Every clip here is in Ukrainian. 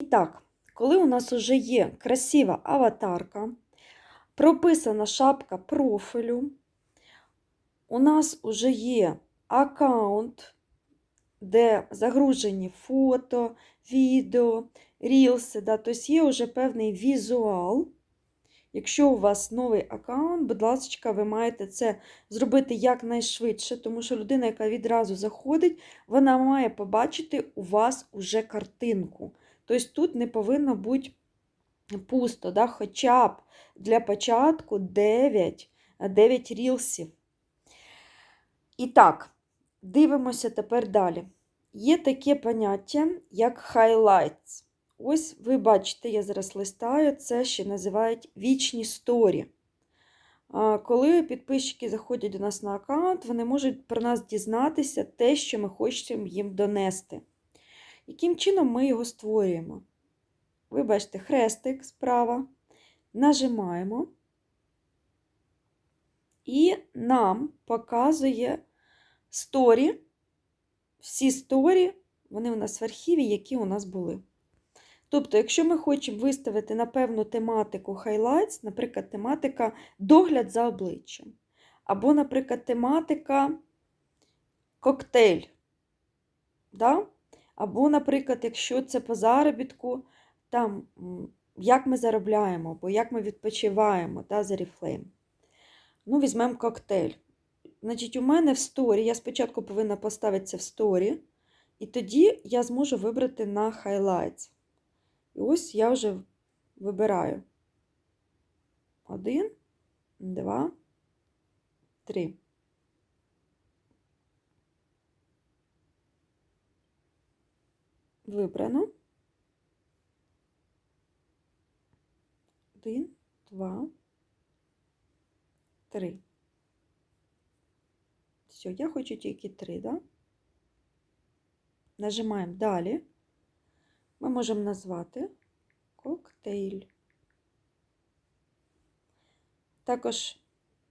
І так, коли у нас вже є красива аватарка, прописана шапка профілю, у нас вже є аккаунт, де загружені фото, відео, рілси, да, тобто є вже певний візуал. Якщо у вас новий аккаунт, будь ласка, ви маєте це зробити якнайшвидше, тому що людина, яка відразу заходить, вона має побачити у вас уже картинку. Тобто тут не повинно бути пусто, да? хоча б для початку 9, 9 рілсів. І так, дивимося тепер далі. Є таке поняття, як highlights. Ось ви бачите, я зараз листаю, це ще називають вічні сторі. Коли підписчики заходять до нас на аккаунт, вони можуть про нас дізнатися те, що ми хочемо їм донести. Яким чином ми його створюємо? Ви бачите хрестик справа, нажимаємо, і нам показує сторі, всі сторі, вони у нас в архіві, які у нас були. Тобто, якщо ми хочемо виставити на певну тематику highlights, наприклад, тематика догляд за обличчям, або, наприклад, тематика коктейль, да? Або, наприклад, якщо це по заробітку, там, як ми заробляємо, або як ми відпочиваємо да, за Oriflame. Ну, візьмемо коктейль. Значить, у мене в сторі, я спочатку повинна поставити це в сторі, і тоді я зможу вибрати на highlights. І ось я вже вибираю. Один, два, три. Вибрано. Один, два, три. Все, я хочу тільки три, да? Нажимаємо далі. Ми можемо назвати коктейль. Також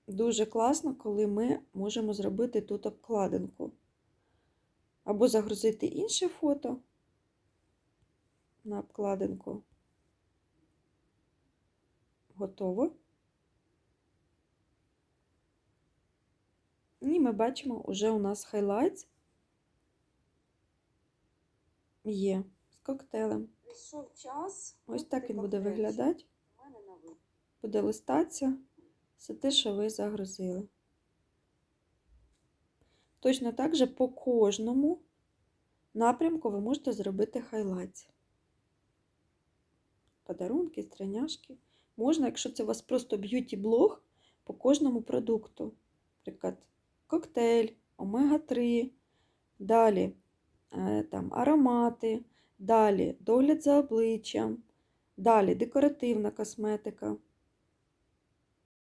дуже класно, коли ми можемо зробити тут обкладинку. Або загрузити інше фото на обкладинку. Готово. І ми бачимо, вже у нас highlights є з коктейлем. Ось так він буде виглядати. Буде листатися все те, що ви загрузили. Точно так же по кожному напрямку ви можете зробити хайлайтс. Подарунки, страняшки. Можна, якщо це у вас просто б'юті-блог по кожному продукту. Наприклад, коктейль, омега-3, далі е, там, аромати, далі догляд за обличчям, далі декоративна косметика.